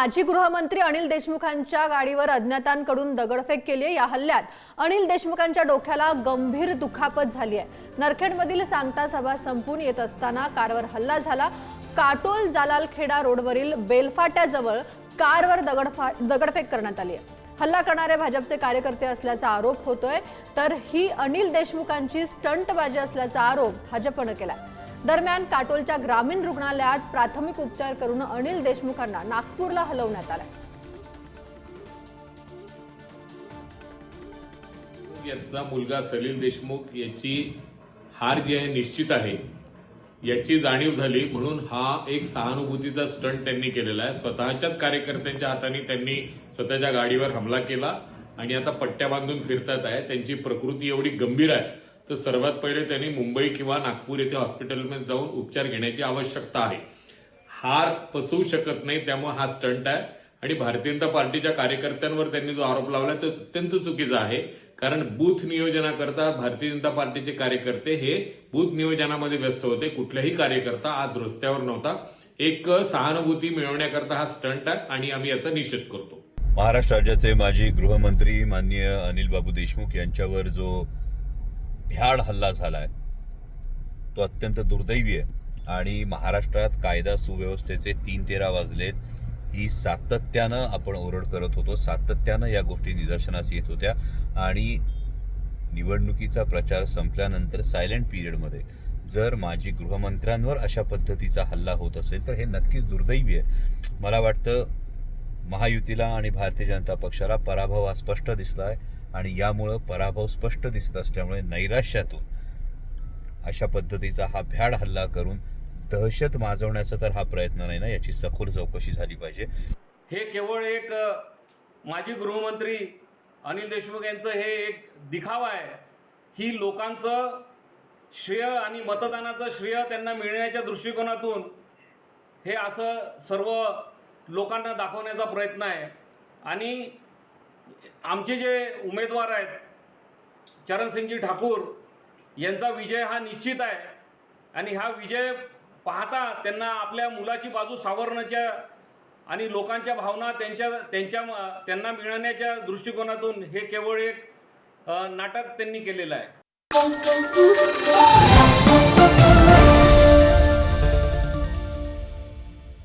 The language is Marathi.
माजी गृहमंत्री अनिल देशमुखांच्या गाडीवर अज्ञातांकडून दगडफेक केली आहे. या हल्ल्यात अनिल देशमुखांच्या डोक्याला गंभीर दुखापत झाली आहे. नरखेडमधील सांगता सभा संपून येत असताना कारवर हल्ला झाला. काटोल जालालखेडा रोडवरील बेलफाट्याजवळ कारवर दगडफा दगडफेक करण्यात आली आहे. हल्ला करणारे भाजपचे कार्यकर्ते असल्याचा आरोप होतोय तर ही अनिल देशमुखांची स्टंटबाजी असल्याचा आरोप भाजपनं केलाय. दरम्यान काटोलच्या ग्रामीण रुग्णालयात प्राथमिक उपचार करून अनिल देशमुखांना नागपूरला हलवण्यात आलाय. यांचा मुलगा सलील देशमुख याची हार जी आहे निश्चित आहे याची जाणीव झाली म्हणून हा एक सहानुभूतीचा स्टंट त्यांनी केलेला आहे. स्वतःच्याच कार्यकर्त्यांच्या हाताने त्यांनी स्वतःच्या गाडीवर हमला केला आणि आता पट्ट्या बांधून फिरतात आहे. त्यांची प्रकृती एवढी गंभीर आहे. तर सर्वात पहिले त्यांनी मुंबई किंवा नागपूर येथे हॉस्पिटलमध्ये जाऊन उपचार घेण्याची आवश्यकता आहे. हार पचवू शकत नाही त्यामुळे हा स्टंट आहे. आणि भारतीय जनता पार्टीच्या कार्यकर्त्यांवर त्यांनी जो आरोप लावला तो अत्यंत चुकीचा आहे. कारण बूथ नियोजनाकरता भारतीय जनता पार्टीचे कार्यकर्ते हे बूथ नियोजनामध्ये व्यस्त होते. कुठलाही कार्यकर्ता आज रस्त्यावर नव्हता. एक सहानुभूती मिळवण्याकरता हा स्टंट आहे आणि आम्ही याचा निषेध करतो. महाराष्ट्र राज्याचे माजी गृहमंत्री माननीय अनिल बाबू देशमुख यांच्यावर जो भ्याड हल्ला झाला आहे तो अत्यंत दुर्दैवी आहे. आणि महाराष्ट्रात कायदा सुव्यवस्थेचे तीन तेरा वाजलेत. ही सातत्यानं आपण ओरड करत होतो. सातत्यानं या गोष्टी निदर्शनास येत होत्या. आणि निवडणुकीचा प्रचार संपल्यानंतर सायलेंट पिरियडमध्ये जर माजी गृहमंत्र्यांवर अशा पद्धतीचा हल्ला होत असेल तर हे नक्कीच दुर्दैवी आहे. मला वाटतं महायुतीला आणि भारतीय जनता पक्षाला पराभव हा स्पष्ट दिसला आहे आणि यामुळं पराभव स्पष्ट दिसत असल्यामुळे नैराश्यातून अशा पद्धतीचा हा भ्याड हल्ला करून दहशत माजवण्याचा तर हा प्रयत्न नाही ना याची सखोल चौकशी झाली पाहिजे. हे केवळ एक माजी गृहमंत्री अनिल देशमुख यांचं हे एक दिखावा आहे. ही लोकांचं श्रेय आणि मतदानाचं श्रेय त्यांना मिळण्याच्या दृष्टिकोनातून हे असं सर्व लोकांना दाखवण्याचा प्रयत्न आहे. आणि आमचे जे उमेदवार आहेत चरणसिंगजी ठाकूर यांचा विजय हा निश्चित आहे. आणि हा विजय पाहता त्यांना आपल्या मुलाची बाजू सावरण्याच्या आणि लोकांच्या भावना त्यांच्या त्यांच्या त्यांना मिळवण्याच्या दृष्टिकोनातून हे केवळ एक नाटक त्यांनी केलेलं आहे.